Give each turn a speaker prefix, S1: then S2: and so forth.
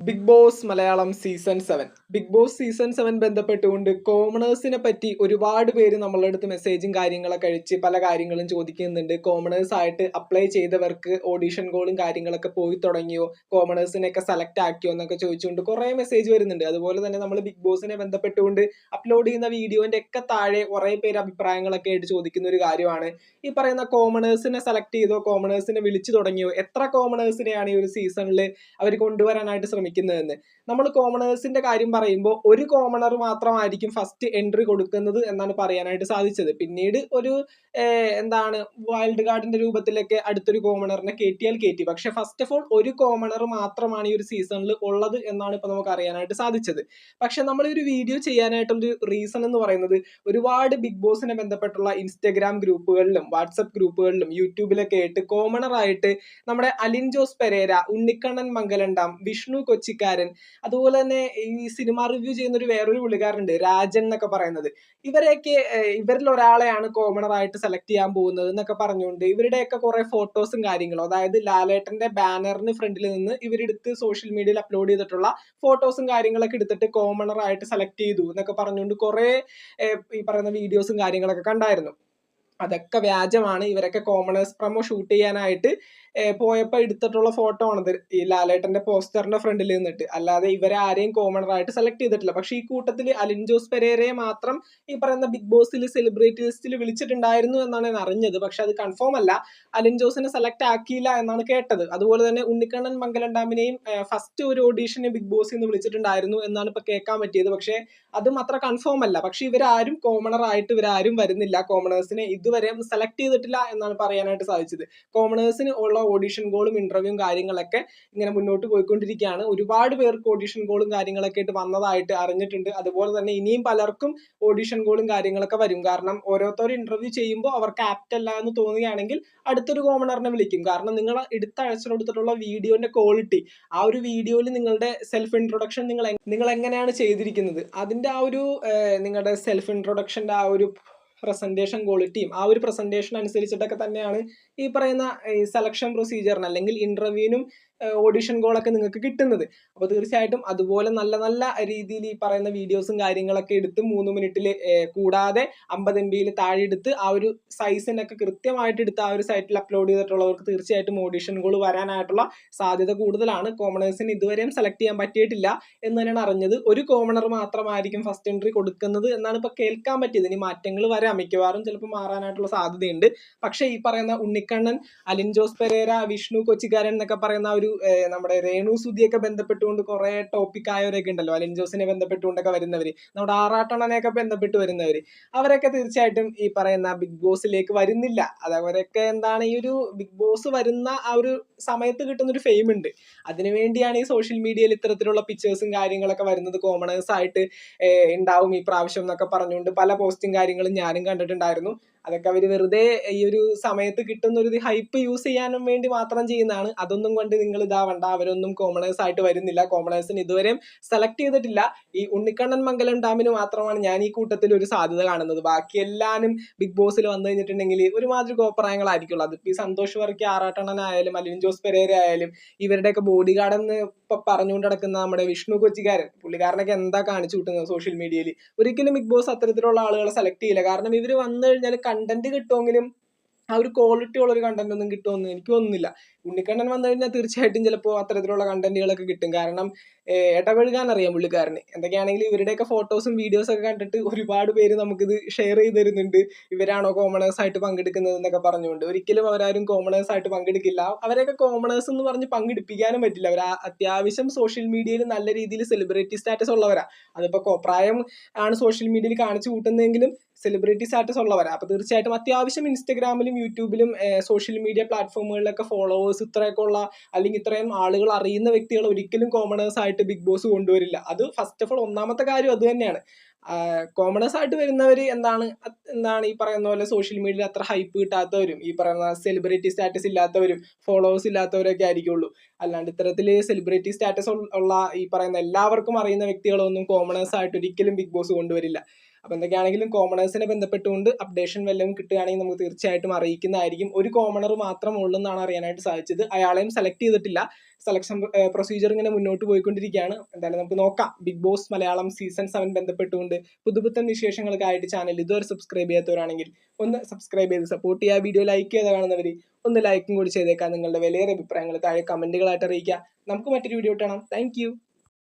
S1: Big Boss Malayalam season seven Big Boss season seven ബന്ധപ്പെട്ടുകൊണ്ട് കോമണേഴ്സിനെ പറ്റി ഒരുപാട് പേര് നമ്മളുടെ അടുത്ത് മെസ്സേജും കാര്യങ്ങളൊക്കെ അഴിച്ച് പല കാര്യങ്ങളും ചോദിക്കുന്നുണ്ട്. കോമണേഴ്സ് ആയിട്ട് അപ്ലൈ ചെയ്തവർക്ക് ഓഡീഷൻ കോളും കാര്യങ്ങളൊക്കെ പോയി തുടങ്ങിയോ? കോമണേഴ്സിനെയൊക്കെ സെലക്ട് ആക്കിയോ എന്നൊക്കെ ചോദിച്ചുകൊണ്ട് കുറേ മെസ്സേജ് വരുന്നുണ്ട്. അതുപോലെ തന്നെ നമ്മൾ ബിഗ് ബോസിനെ ബന്ധപ്പെട്ടുകൊണ്ട് അപ്ലോഡ് ചെയ്യുന്ന വീഡിയോന്റെ ഒക്കെ താഴെ കുറേ പേര് അഭിപ്രായങ്ങളൊക്കെ ആയിട്ട് ചോദിക്കുന്ന ഒരു കാര്യമാണ്. ഈ പറയുന്ന കോമണേഴ്സിനെ സെലക്ട് ചെയ്തോ കോമണേഴ്സിനെ വിളിച്ചു തുടങ്ങിയോ എത്ര കോമണേഴ്സിനെയാണ് ഈ ഒരു സീസണിൽ അവർ കൊണ്ടുവരാനായിട്ട് ശ്രമിക്കുന്നതെന്ന് നമ്മൾ കോമണേഴ്സിന്റെ കാര്യം പറയുമ്പോൾ ഒരു കോമണർ മാത്രമായിരിക്കും ഫസ്റ്റ് എൻട്രി കൊടുക്കുന്നത് എന്നാണ് പറയാനായിട്ട് സാധിച്ചത്. പിന്നീട് ഒരു എന്താണ് വൈൽഡ് കാർഡിന്റെ രൂപത്തിലൊക്കെ അടുത്തൊരു കോമണറിനെ കയറ്റിയാൽ കയറ്റി പക്ഷെ ഫസ്റ്റ് ഓഫ് ഓൾ ഒരു കോമണർ മാത്രമാണ് ഈ ഒരു സീസണിൽ ഉള്ളത് എന്നാണ് ഇപ്പൊ നമുക്ക് അറിയാനായിട്ട് സാധിച്ചത്. പക്ഷെ നമ്മൾ ഒരു വീഡിയോ ചെയ്യാനായിട്ടുള്ള റീസൺ എന്ന് പറയുന്നത് ഒരുപാട് ബിഗ് ബോസിനെ ബന്ധപ്പെട്ടുള്ള ഇൻസ്റ്റഗ്രാം ഗ്രൂപ്പുകളിലും വാട്സപ്പ് ഗ്രൂപ്പുകളിലും യൂട്യൂബിലൊക്കെ ആയിട്ട് കോമണർ ആയിട്ട് നമ്മുടെ അലിൻ ജോസ് പെരേര ഉണ്ണിക്കണ്ണൻ മംഗലണ്ടാം വിഷ്ണു കൊച്ചിക്കാരൻ. അതുപോലെ തന്നെ ഈ സിനിമ റിവ്യൂ ചെയ്യുന്ന ഒരു വേറൊരു പുള്ളിക്കാരുണ്ട് രാജൻ എന്നൊക്കെ പറയുന്നത്. ഇവരെയൊക്കെ ഇവരിൽ ഒരാളെയാണ് കോമണറായിട്ട് സെലക്ട് ചെയ്യാൻ പോകുന്നത് എന്നൊക്കെ പറഞ്ഞുകൊണ്ട് ഇവരുടെയൊക്കെ കുറെ ഫോട്ടോസും കാര്യങ്ങളും അതായത് ലാലേട്ടന്റെ ബാനറിന് ഫ്രണ്ടിൽ നിന്ന് ഇവരെടുത്ത് സോഷ്യൽ മീഡിയയിൽ അപ്ലോഡ് ചെയ്തിട്ടുള്ള ഫോട്ടോസും കാര്യങ്ങളൊക്കെ എടുത്തിട്ട് കോമണറായിട്ട് സെലക്ട് ചെയ്തു എന്നൊക്കെ പറഞ്ഞുകൊണ്ട് കുറെ ഈ പറയുന്ന വീഡിയോസും കാര്യങ്ങളൊക്കെ കണ്ടായിരുന്നു. അതൊക്കെ വ്യാജമാണ്. ഇവരൊക്കെ കോമണേഴ്സ് പ്രമോ ഷൂട്ട് ചെയ്യാനായിട്ട് പോയപ്പോൾ എടുത്തിട്ടുള്ള ഫോട്ടോ ആണ് ഈ ലാലേട്ടന്റെ പോസ്റ്ററിന്റെ ഫ്രണ്ടിൽ നിന്നിട്ട്. അല്ലാതെ ഇവരെ ആരെയും കോമണർ ആയിട്ട് സെലക്ട് ചെയ്തിട്ടില്ല. പക്ഷെ ഈ കൂട്ടത്തിൽ അലിൻ ജോസ് പെരേരയെ മാത്രം ഈ പറയുന്ന ബിഗ് ബോസിൽ സെലിബ്രിറ്റി ലിസ്റ്റിൽ വിളിച്ചിട്ടുണ്ടായിരുന്നു എന്നാണ് ഞാൻ അറിഞ്ഞത്. പക്ഷെ അത് കൺഫേം അല്ല. അലിൻ ജോസിനെ സെലക്ട് ആക്കിയില്ല എന്നാണ് കേട്ടത്. അതുപോലെ തന്നെ ഉണ്ണിക്കണ്ണൻ മംഗലണ്ടാമിനെയും ഫസ്റ്റ് ഒരു ഓഡീഷന് ബിഗ് ബോസിൽ നിന്ന് വിളിച്ചിട്ടുണ്ടായിരുന്നു എന്നാണ് ഇപ്പൊ കേൾക്കാൻ പറ്റിയത്. പക്ഷെ അതും അത്ര കൺഫേം അല്ല. പക്ഷെ ഇവരാരും കോമണർ ആയിട്ട് ഇവരാരും വരുന്നില്ല. കോമണേഴ്സിനെ ഇതുവരെ സെലക്ട് ചെയ്തിട്ടില്ല എന്നാണ് പറയാനായിട്ട് സാധിച്ചത്. കോമണേഴ്സിന് ഉള്ള ഓഡീഷൻ കോളും ഇന്റർവ്യൂവും കാര്യങ്ങളൊക്കെ ഇങ്ങനെ മുന്നോട്ട് പോയിക്കൊണ്ടിരിക്കുകയാണ്. ഒരുപാട് പേർക്ക് ഓഡീഷൻ കോളും കാര്യങ്ങളൊക്കെ ആയിട്ട് വന്നതായിട്ട് അറിഞ്ഞിട്ടുണ്ട്. അതുപോലെ തന്നെ ഇനിയും പലർക്കും ഓഡിഷൻ കോളും കാര്യങ്ങളൊക്കെ വരും. കാരണം ഓരോരുത്തർ ഇന്റർവ്യൂ ചെയ്യുമ്പോൾ അവർക്ക് ആപ്റ്റ് അല്ല എന്ന് തോന്നുകയാണെങ്കിൽ അടുത്തൊരു കോമണറിനെ വിളിക്കും. കാരണം നിങ്ങൾ എടുത്ത ആഴ്ച കൊടുത്തിട്ടുള്ള വീഡിയോന്റെ ക്വാളിറ്റി ആ ഒരു വീഡിയോയിൽ നിങ്ങളുടെ സെൽഫ് ഇൻട്രൊഡക്ഷൻ നിങ്ങൾ നിങ്ങൾ എങ്ങനെയാണ് ചെയ്തിരിക്കുന്നത്? അതിന്റെ ആ ഒരു നിങ്ങളുടെ സെൽഫ് ഇൻട്രൊഡക്ഷന്റെ ആ ഒരു പ്രസന്റേഷൻ ക്വാളിറ്റിയും ആ ഒരു പ്രസന്റേഷൻ അനുസരിച്ചിട്ടൊക്കെ തന്നെയാണ് ഈ പറയുന്ന സെലക്ഷൻ പ്രൊസീജിയറിന് അല്ലെങ്കിൽ ഇന്റർവ്യൂവിനും ഓഡിഷൻ കോളൊക്കെ നിങ്ങൾക്ക് കിട്ടുന്നത്. അപ്പോൾ തീർച്ചയായിട്ടും അതുപോലെ നല്ല നല്ല രീതിയിൽ ഈ പറയുന്ന വീഡിയോസും കാര്യങ്ങളൊക്കെ എടുത്ത് മൂന്ന് മിനിറ്റിൽ കൂടാതെ അമ്പത് എം ബിയിൽ താഴെ എടുത്ത് ആ ഒരു സൈസിനൊക്കെ കൃത്യമായിട്ട് എടുത്ത് ആ ഒരു സൈറ്റിൽ അപ്ലോഡ് ചെയ്തിട്ടുള്ളവർക്ക് തീർച്ചയായിട്ടും ഓഡിഷൻ കോൾ വരാനായിട്ടുള്ള സാധ്യത കൂടുതലാണ്. കോമണേഴ്സിന് ഇതുവരെയും സെലക്ട് ചെയ്യാൻ പറ്റിയിട്ടില്ല എന്ന് തന്നെയാണ് അറിഞ്ഞത്. ഒരു കോമണർ മാത്രമായിരിക്കും ഫസ്റ്റ് എൻട്രി കൊടുക്കുന്നത് എന്നാണ് ഇപ്പോൾ കേൾക്കാൻ പറ്റിയത്. ഇനി മാറ്റങ്ങൾ വരാം. മിക്കവാറും ചിലപ്പോൾ മാറാനായിട്ടുള്ള സാധ്യതയുണ്ട്. പക്ഷേ ഈ പറയുന്ന ഉണ്ണിക്കണ്ണൻ അലിൻ ജോസ് പെരേര വിഷ്ണു കൊച്ചിക്കാരൻ എന്നൊക്കെ പറയുന്ന ഒരു നമ്മുടെ രേണു സുധിയൊക്കെ ബന്ധപ്പെട്ടുകൊണ്ട് കുറെ ടോപ്പിക് ആയവരൊക്കെ ഉണ്ടല്ലോ. അലിൻ ജോസിനെ ബന്ധപ്പെട്ടുകൊണ്ടൊക്കെ വരുന്നവര് നമ്മുടെ ആറാട്ടണനെയൊക്കെ ബന്ധപ്പെട്ട് വരുന്നവര്. അവരൊക്കെ തീർച്ചയായിട്ടും ഈ പറയുന്ന ബിഗ് ബോസിലേക്ക് വരുന്നില്ല. അത് അവരൊക്കെ എന്താണ് ഈ ഒരു ബിഗ് ബോസ് വരുന്ന ആ ഒരു സമയത്ത് കിട്ടുന്ന ഒരു ഫെയിം ഉണ്ട്. അതിനു വേണ്ടിയാണ് ഈ സോഷ്യൽ മീഡിയയിൽ ഇത്തരത്തിലുള്ള പിക്ചേഴ്സും കാര്യങ്ങളൊക്കെ വരുന്നത് കോമണേഴ്സ് ആയിട്ട് ഉണ്ടാവും ഈ പ്രാവശ്യം എന്നൊക്കെ പറഞ്ഞുകൊണ്ട് പല പോസ്റ്റും കാര്യങ്ങളും ഞാനും കണ്ടിട്ടുണ്ടായിരുന്നു. അതൊക്കെ അവർ വെറുതെ ഈ ഒരു സമയത്ത് കിട്ടുന്ന ഒരു ഹൈപ്പ് യൂസ് ചെയ്യാനും വേണ്ടി മാത്രം ചെയ്യുന്നതാണ്. അതൊന്നും കൊണ്ട് നിങ്ങൾ ഇതാവണ്ട അവരൊന്നും കോമണേഴ്സ് ആയിട്ട് വരുന്നില്ല. കോമണേഴ്സിന് ഇതുവരെയും സെലക്ട് ചെയ്തിട്ടില്ല. ഈ ഉണ്ണിക്കണ്ണൻ മംഗലം ഡാമിന് മാത്രമാണ് ഞാൻ ഈ കൂട്ടത്തിൽ ഒരു സാധ്യത കാണുന്നത്. ബാക്കി എല്ലാവരും ബിഗ് ബോസിൽ വന്നു കഴിഞ്ഞിട്ടുണ്ടെങ്കിൽ ഒരുമാതിരി കോപ്രായങ്ങളായിരിക്കുള്ളൂ അതിപ്പോൾ ഈ സന്തോഷ് വർക്കി ആറാട്ടണ്ണനായാലും അലിൻ ജോസ് പെരേര ആയാലും ഇവരുടെയൊക്കെ ബോഡി ഗാർഡ് എന്ന് ഇപ്പൊ പറഞ്ഞുകൊണ്ട് നടക്കുന്ന നമ്മുടെ വിഷ്ണു കൊച്ചിക്കാരൻ പുള്ളിക്കാരനൊക്കെ എന്താ കാണിച്ചു കൂട്ടുന്നത് സോഷ്യൽ മീഡിയയിൽ ഒരിക്കലും ബിഗ് ബോസ് അത്തരത്തിലുള്ള ആളുകളെ സെലക്ട് ചെയ്യില്ല. കാരണം ഇവർ വന്നു കഴിഞ്ഞാൽ കണ്ടന്റ് കിട്ടുമെങ്കിലും ആ ഒരു ക്വാളിറ്റി ഉള്ള ഒരു കണ്ടന്റ് ഒന്നും കിട്ടുമെന്ന് എനിക്ക് തോന്നുന്നില്ല. ഉണ്ണിക്കണ്ണൻ വന്നു കഴിഞ്ഞാൽ തീർച്ചയായിട്ടും ചിലപ്പോൾ അത്തരത്തിലുള്ള കണ്ടന്റുകളൊക്കെ കിട്ടും. കാരണം ഇടപഴകാൻ അറിയാം പുള്ളിക്കാരന്. എന്തൊക്കെയാണെങ്കിലും ഇവരുടെയൊക്കെ ഫോട്ടോസും വീഡിയോസും ഒക്കെ കണ്ടിട്ട് ഒരുപാട് പേര് നമുക്കിത് ഷെയർ ചെയ്ത് തരുന്നുണ്ട്. ഇവരാണോ കോമണേഴ്സ് ആയിട്ട് പങ്കെടുക്കുന്നത് എന്നൊക്കെ പറഞ്ഞുകൊണ്ട്. ഒരിക്കലും അവരാരും കോമണേഴ്സ് ആയിട്ട് പങ്കെടുക്കില്ല. അവരെയൊക്കെ കോമണേഴ്സ് എന്ന് പറഞ്ഞ് പങ്കെടുപ്പിക്കാനും പറ്റില്ല. അവർ അത്യാവശ്യം സോഷ്യൽ മീഡിയയിൽ നല്ല രീതിയിൽ സെലിബ്രിറ്റി സ്റ്റാറ്റസ് ഉള്ളവരാ. അതിപ്പോൾ കോപ്രായം ആണ് സോഷ്യൽ മീഡിയയിൽ കാണിച്ചു കൂട്ടുന്നതെങ്കിലും സെലിബ്രിറ്റി സ്റ്റാറ്റസ് ഉള്ളവരാ. അപ്പോൾ തീർച്ചയായിട്ടും അത്യാവശ്യം ഇൻസ്റ്റഗ്രാമിലും യൂട്യൂബിലും സോഷ്യൽ മീഡിയ പ്ലാറ്റ്ഫോമുകളിലൊക്കെ ഫോളോവേഴ്സ് ഇത്രയൊക്കെ ഉള്ള അല്ലെങ്കിൽ ഇത്രയും ആളുകൾ അറിയുന്ന വ്യക്തികൾ ഒരിക്കലും കോമണേഴ്സ് ആയിട്ട് ബിഗ് ബോസ് കൊണ്ടുവരില്ല. അത് ഫസ്റ്റ് ഓഫ് ഓൾ ഒന്നാമത്തെ കാര്യം അത് തന്നെയാണ്. കോമണേഴ്സ് ആയിട്ട് വരുന്നവർ എന്താണ്? എന്താണ് ഈ പറയുന്ന പോലെ സോഷ്യൽ മീഡിയയിൽ അത്ര ഹൈപ്പ് കിട്ടാത്തവരും ഈ പറയുന്ന സെലിബ്രിറ്റി സ്റ്റാറ്റസ് ഇല്ലാത്തവരും ഫോളോവേഴ്സ് ഇല്ലാത്തവരൊക്കെ ആയിരിക്കുള്ളൂ. അല്ലാണ്ട് ഇത്തരത്തിൽ സെലിബ്രിറ്റി സ്റ്റാറ്റസ് ഉള്ള ഈ പറയുന്ന എല്ലാവർക്കും അറിയുന്ന വ്യക്തികളൊന്നും കോമണേഴ്സ് ആയിട്ട് ഒരിക്കലും ബിഗ് ബോസ് കൊണ്ടുവരില്ല. അപ്പോൾ എന്തൊക്കെയാണെങ്കിലും കോമണേഴ്സിനെ ബന്ധപ്പെട്ടുകൊണ്ട് അപ്ഡേഷൻ വല്ലതും കിട്ടുകയാണെങ്കിൽ നമുക്ക് തീർച്ചയായിട്ടും അറിയിക്കുന്നതായിരിക്കും. ഒരു കോമണർ മാത്രം ഉള്ളെന്നാണ് അറിയാനായിട്ട് സാധിച്ചത്. അയാളെയും സെലക്ട് ചെയ്തിട്ടില്ല. സെലക്ഷൻ പ്രൊസീജിയർ ഇങ്ങനെ മുന്നോട്ട് പോയിക്കൊണ്ടിരിക്കുകയാണ്. എന്തായാലും നമുക്ക് നോക്കാം. Big Boss Malayalam season seven ബന്ധപ്പെട്ടുകൊണ്ട് പുതുപുത്തൻ വിശേഷങ്ങൾക്കായിട്ട് ചാനൽ ഇതുവരെ സബ്സ്ക്രൈബ് ചെയ്യാത്തവരാണെങ്കിൽ ഒന്ന് സബ്സ്ക്രൈബ് ചെയ്ത് സപ്പോർട്ട് ചെയ്യുക. വീഡിയോ ലൈക്ക് ചെയ്ത് കാണുന്നവർ ഒന്ന് ലൈക്കും കൂടി ചെയ്തേക്കാം നിങ്ങളുടെ വിലയേറെ അഭിപ്രായങ്ങൾ താഴെ കമന്റുകളായിട്ട് അറിയിക്കുക. നമുക്ക് മറ്റൊരു വീഡിയോ കാണാം. താങ്ക്